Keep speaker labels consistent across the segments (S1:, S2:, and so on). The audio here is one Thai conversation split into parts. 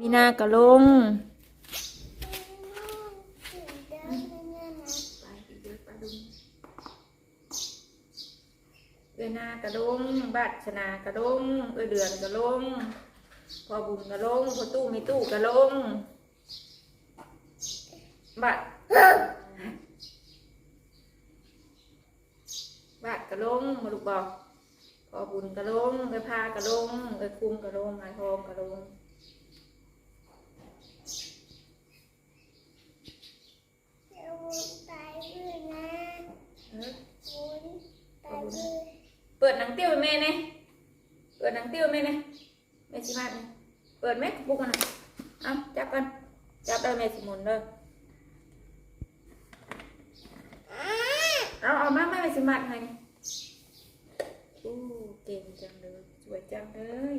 S1: มีนากระลง เอ้ยนากระลงบัดชนากระลงเอ้ยเดือนกระลง พอบุญกระลงพอตู้มีตู้กระลง บัดบัดกระลงมาลูกบอก พอบุญกระลงเอ้ยพากระลงเอ้ยคุมกระลงไอ้ทองกระลง เออเปิดห นังเตี้ยวให้แม่เนี่ยเปิดหนังเตี้ยวให้แม่เนี่ยแม่สิมาเนี่ยเปิดไหมบุกมันน่ะเอาจับกันจับได้แม่สิหมุนเด้อเอาเอามาแม่สิมัดให้นี่อู้เก่งจังเลยสวยจังเลย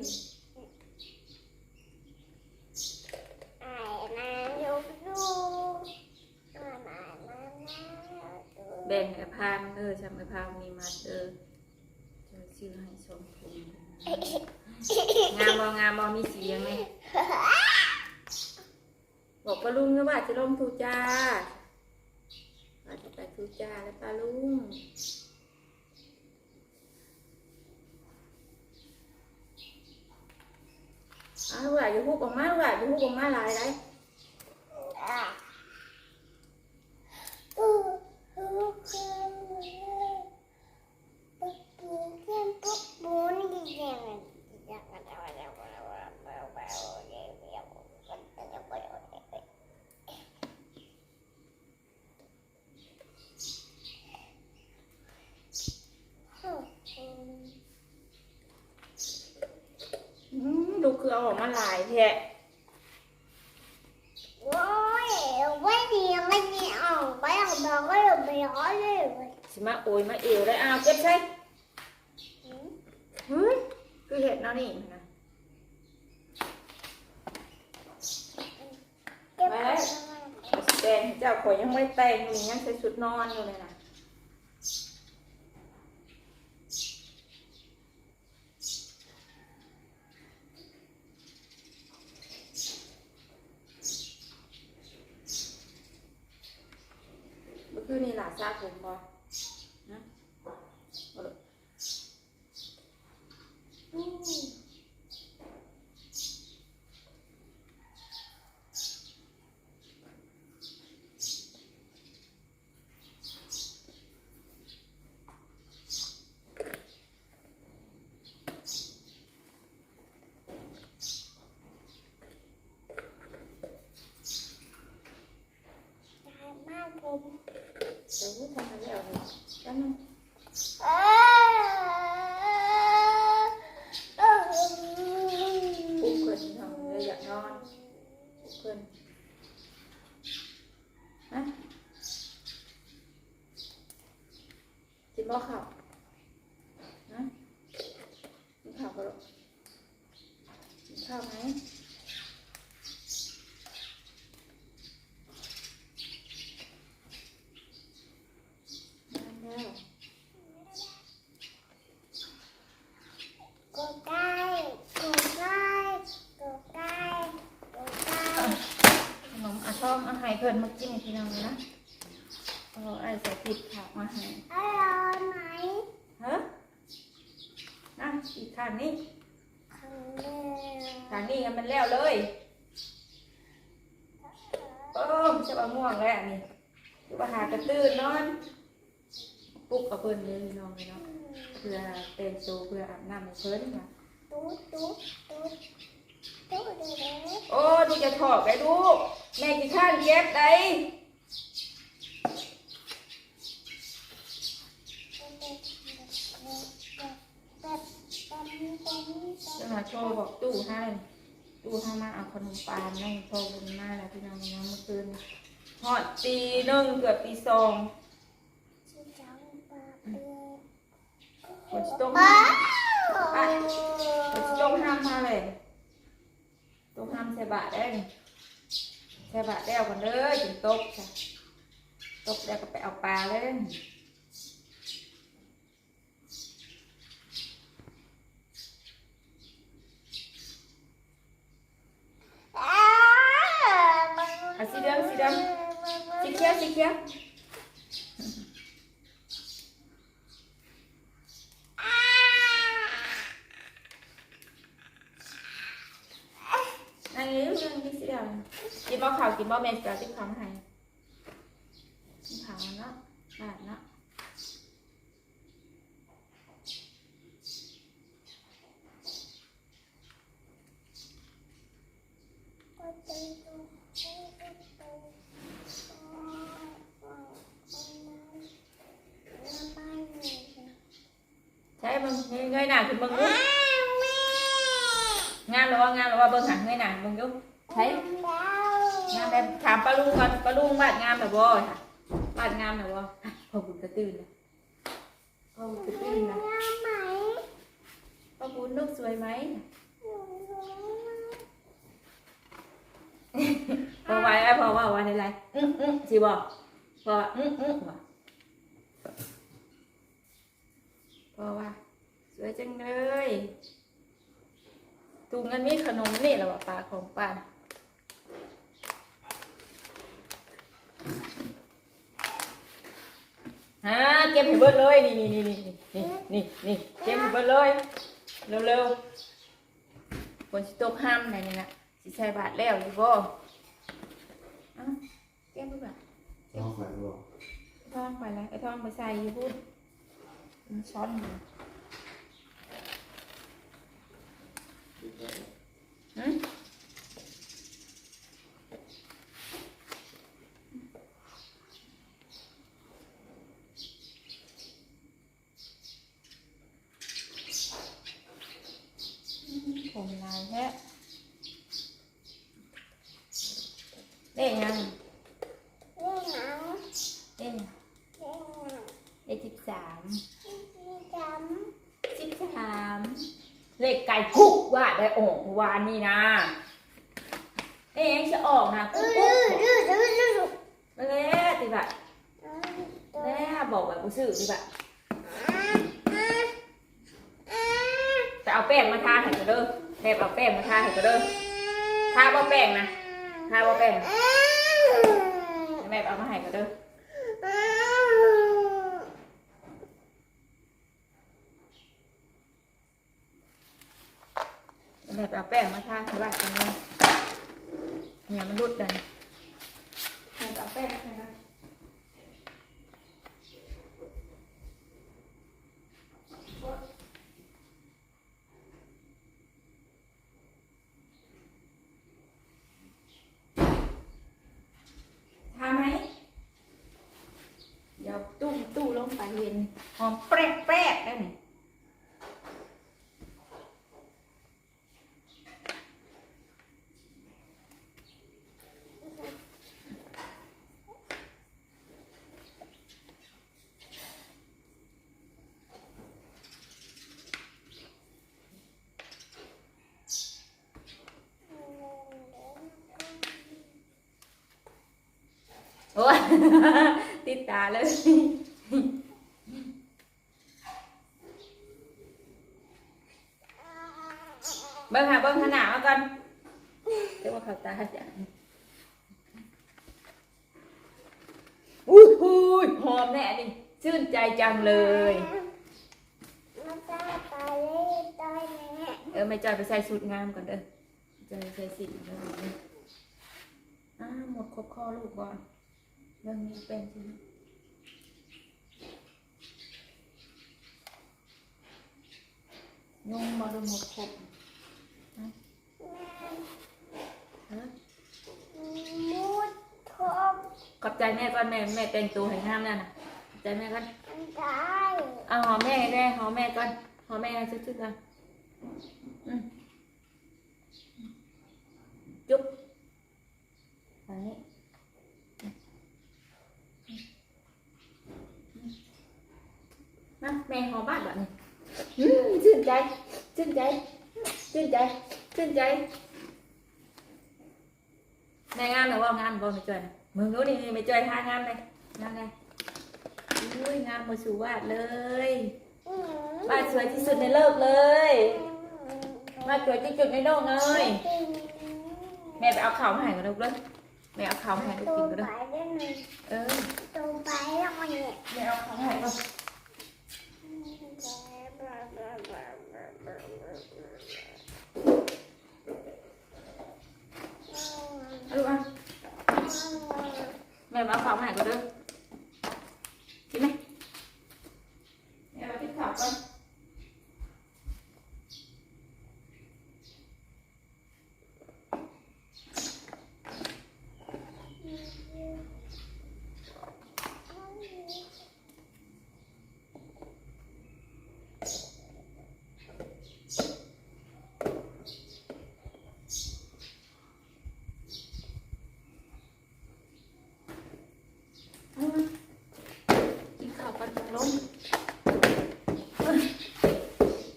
S1: แบ่งไอ้พามเด้อจำไอ้พามมีมาเด้อ ชื่อให้ชมพูงามบองามบอมีเสียงไหมบอกปลาลุงนะว่าจะลงทูจ้าว่าจะไปทูจ้าแล้วปลาลุงเอาลูกหลาอยู่ฮุกออกมาลูกหลาอยู่ฮุกออกมาหลายไรอืมดูคือเอาอ อกมาหลายแท้สิมาโอยมาเอวได้อ้าวเก็บใช่เฮ้ยคือเห็ดเนาะนี่นะแต่งเจ้าข่อยยังไม่ได้แต่งอยู่ยังใส่ชุดนอนอยู่เลยนะเมื่อคืนนี่หลาซาผมบอนะเอาเลยอู้เดี๋ยวทำอะไรเอาเลยแล้วนึงปลุกเพิ่นทำเลยอยากนอน ปลุกเพิ่นนะกินบ่ข้าวนะกินข้าวก็ลูกกินข้าวไหมน้ำแล้ว ขนม อาช่อมอาหายเพิ่นมากินพี่น้องเลยนะเอาไอ้ใส่ผิดผักมาให้ฮะนะอีกข้างนี้ข้างนี้กันมันแล้วเลยโอ้จะมาม่วงแล้วนี่ดูว่าหากระตื้นนอนปลุกกับเพิ่นเลยพี่น้องเลยเนาะเพื่อเต็มตัวเพื่ออาบน้ำให้เพิ่นค่ะ โอ้ดูจะถอดไปดูแม่กี่ข้างเก็บได้จะมาโชว์บอกตู้ให้ตู้ให้มาเอาขนมปานนั่งโชว์บนหน้าแล้วพี่น้องน้องเมื่อคืนหอดตีหนึ่งเกือบตีสองฝนตกห้ามฝนตกห้ามมาเลย ตกห้ามใส่บาทได้นี่ใส่บาทได้เอากันเลยถึงตกจ้ะตกแล้วก็ไปเอาปลาเลยอะสีเหลืองสีเหลืองสีเขียวสีเขียวอันนี้เรื่องนี้สีเหลือง กินบ่ขาวกินบ่แม่จะติ๊กขาวมาให้กินขาวเนาะบาดเนาะใช่มึงเงยเงยหน้าขึ้นมึงดูงามหรือว่างามหรือว่าเบิ่งหันเงยหน้ามึงดูใช่งามแบบถามป้าลุงก่อนป้าลุง วาดงามแบบบ่ค่ะวาดงามแบบบ่อะพอบุญกระตื่นแล้วพอบุญกระตื่นแล้วพอบุญลูกสวยไหมพอไหวไหมพอว่าวันอะไรอื้ออื้อสิบ่พอว่าอื้ออื้อว่ะพอว่าสวยจังเลยตุงเงินมีขนมนี่แหละว่ะปลาของป้า ฮะเก็บให้เบิดเลยนี่นี่นี่นี่นี่นี่นี่เก็บให้เบิดเลยเร็วเร็วๆฝนสิตกห้ามไหนนี่นะสิใส่บาทแล้วอยู่บ่เอ้าเก็บไปก่อน
S2: ต้องไปบอก
S1: ไอ้ทองไปแล้วไอ้ทองไปใส่อยู่พูดมันช้อนอยู่หืมผมลายแท้เด้ยังเด้เลขสิบสามสิบสามเลขไก่คุกว่าได้ออกวานนี่นะเอ๊ยังจะออกนะกุ๊กกุ๊กมาแล้วติบะแล้วบอกแบบกูซื้อติบะแต่เอาแป้งมาทาให้ก็เด้อ แทบเอาแป้งมาทาให้ก็เด้อทาบ่แป้งนะทาบ่แป้งแม่เอามาให้ก็เด้อแม่เอาแป้งมาทาให้บ้านกันเลยเนี่ยมันรุดเลยแม่เอาแป้งมาให้นะทาไหมเดี๋ยวตู้ตู้ลงไปเย็น หอมแปรกแปรกได้ไหมโอ้ติดตาเลย เบิ้งหาเบิ้งขนาดมาก่อนเรียกว่าเขาตาจ้ะอุ้ยอุ้ยหอมแน่นี่ชื่นใจจังเลยเออไม่จอยไปใส่สูตรงามก่อนเด้อจอยไปใส่สีเด้ออ่าหมดครบข้อลูกก่อนเรื่องนี้เป็นจริงยุ่งมาดูหมดครบฮะฮะขอบใจแม่ก่อนแม่แม่แต่งตัวให้งามนั่นน่ะขอบใจแม่ก่อนเอาหอมแม่ให้แม่หอมแม่ก่อนหอมแม่ให้ซึ้งๆก่อนอืมจุ๊บอันนี้แม่หอมบ้านแบบนี้ชื่นใจชื่นใจชื่นใจ ชื่นใจแม่งานหรือว่างานบ่ไม่จ่อยนะมึงรู้นี่ไม่จ่อยทางานเลยงานเลยอุ้ยงานมาสู่วาดเลยวาดสวยที่สุดในโลกเลยวาดสวยที่สุดในโลกเลยแม่ไปเอาข่าวมาให้กับลูกเลยแม่เอาข้าวให้ลูก
S2: ตัว
S1: กินก็
S2: ไป
S1: ได้
S2: ได้ไหม
S1: เออ
S2: ตัวไปแล้วมันเนี่ย
S1: แม่เอาข้าวให้ก่อนเอาลูกอะแม่มาเอาข้าวให้ก็เด้อกินไหมแม่มากินข้าวก่อน เอามากินข้าวกันลงเฮ้ย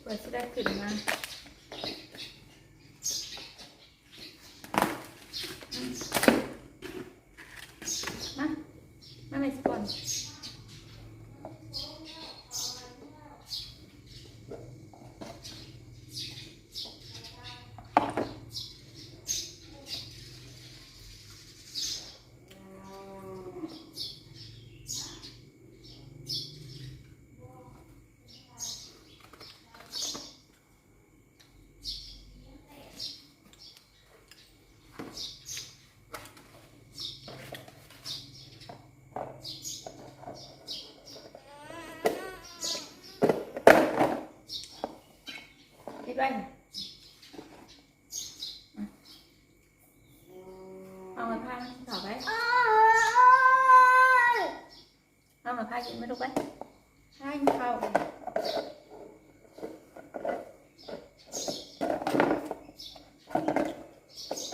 S1: เปิดจะได้ ขึ้นมามามาในสปอนคิดไว้นะอะเอามาพาต่อไป เอามาพากินไม่รู้ไปพากินข้าว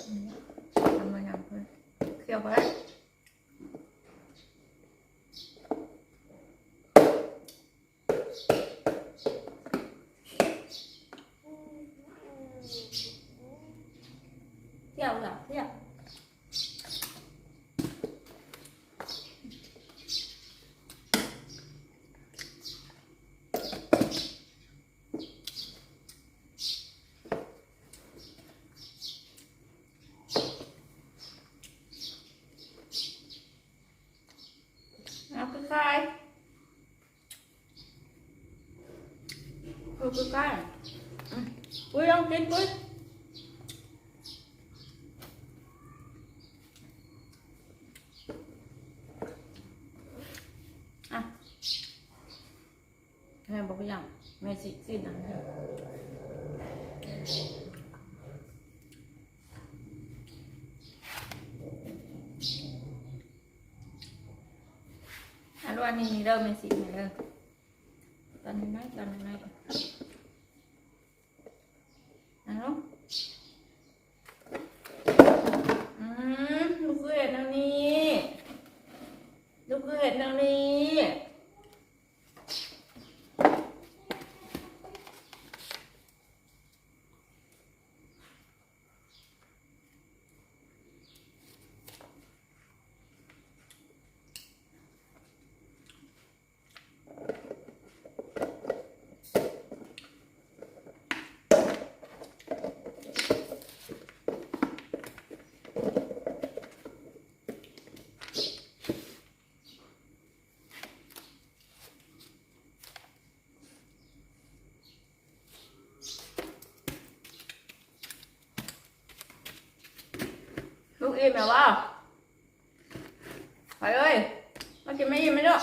S1: อืมทำมาอย่างเพื่อนเคี่ยวไปได้ เที่ยวเหรอเที่ยวเอาคือใครคือคือใครอืมปุ้ยลองกินปุ้ย อะ แม่บอกยังแม่สิสิหนังเถอะอันวันนี้นี่เริ่มแม่สิแม่เริ่มตอนนี้ไหมตอนนี้ไหมอนเอันนู้อืมลูกเห็นตรงนี้ ลูกเห็นตรงนี้ อิ่มแล้วว่าไปเอ้ยมากินไม่อิ่มไม่ด้วย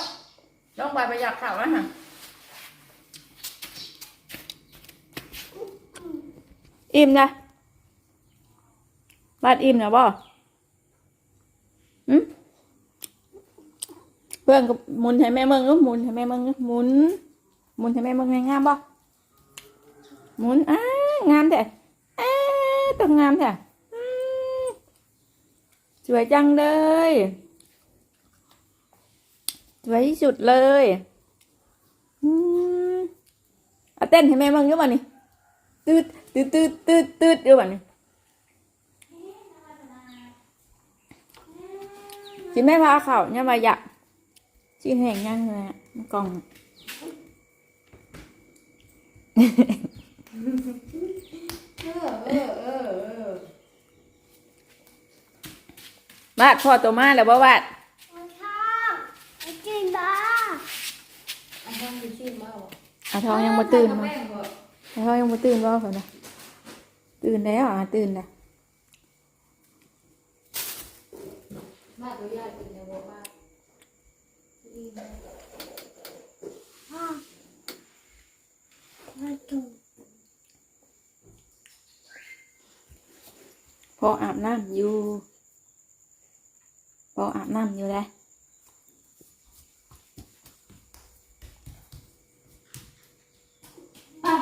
S1: ต้องไปประหยัดข่าวนะฮะอิ่มนะบาดอิ่มนะบ่อืมเพื่อนก็หมุนให้แม่เมืองก็หมุนให้แม่เมืองก็หมุนหมุนให้แม่เมืองงามบ่หมุนอ้างามแท้อ้าต้องงามแท้อืม สวยจังเลย สวยที่สุดเลยอืมเอาเต้นให้แม่บ้างด้วยบ่นี่ตืดตืดตืดตืดตืดด้วยบ่นี่จิแม่พาเขาเนี่ยมาอยากจีแห่งยังเลยกล่อง
S3: เออเออเออเออ
S1: มา วาดพ่อตัวมาแล้วบ่วาด
S2: มันชอบมันกินบ้า
S3: อันนั้นคือชื่อมาบ่
S1: อาทองยังบ่ตื่น
S3: กับ
S1: บ่
S3: แม่บ่
S1: อาทองยังบ่ตื่นบ่เพิ่นน่ะตื่นแล้วอะตื่นแล้ว
S3: มาตัวใหญ่เป็นยังบ่มาดีนะ
S2: พ่อมาถูก
S1: พออาบน้ำอยู่ พออาบน้ำอยู่แล้ว
S3: ปัง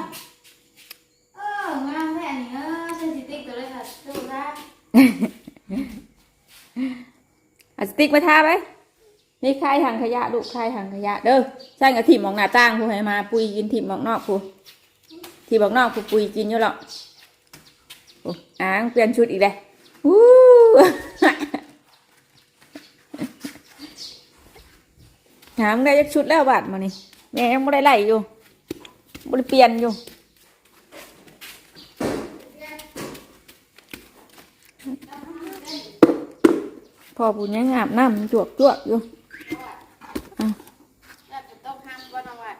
S3: เอองามแท้นี่เออเซนซิติกตัวเลยค่ะดูนะ
S1: เอาสติ๊กมาทาไปนี่คายถังขยะลูกคายถังขยะ เด้อใช่กับถิ่มออกหน้าต่างผู้ให้มา ปุยกินถิ่มออกนอกผู้ถิ่มออกนอกผู้ปุยกินอยู่หรอกโอ้อ้างเปลี่ยนชุดอีกแล้ววู้ หามได้ยักชุดแล้วบาดมานี่แม่ยังไม่ได้ไล่อยู่ไม่ได้เปลี่ยนอยู่พอบุญยังอาบน้ำจวกจวกๆอยู่
S3: แล้วจะต้องห้ามบ่น้องว่า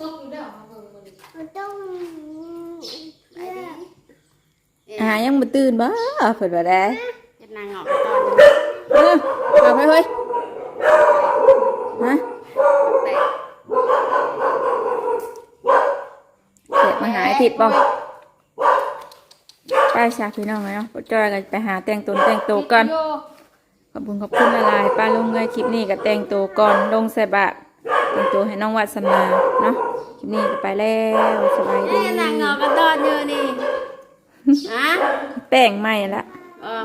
S3: ตกอยู่เด้อมาเบิ่งมื้อนี้
S2: มันต้องเลือก
S1: อายังมาตื่นบ้าเปิดว่าได้
S3: เฮ็ดนางออกตอนนี้
S1: เออเอาไปเฮ้ย ฮะ
S3: แตก
S1: เด็กมาหาไอ้ทิดบ่ไปชาพี่น้องเลยเนาะปจอยกันไปหาแต่งตนแต่งตัวก่อน
S3: โย
S1: ขอบคุณขอบคุณละลายป้าลงเลยคลิปนี้ก็แต่งตัวก่อนลงใส่บาตรแต่งตัวให้น้องวัสนาเนาะคลิปนี้ก็ไปแล้วสบายดี
S3: เอ้ยนางออกกันตอนอยู่นี่ฮะ
S1: แต่งใหม่ละ
S3: เออ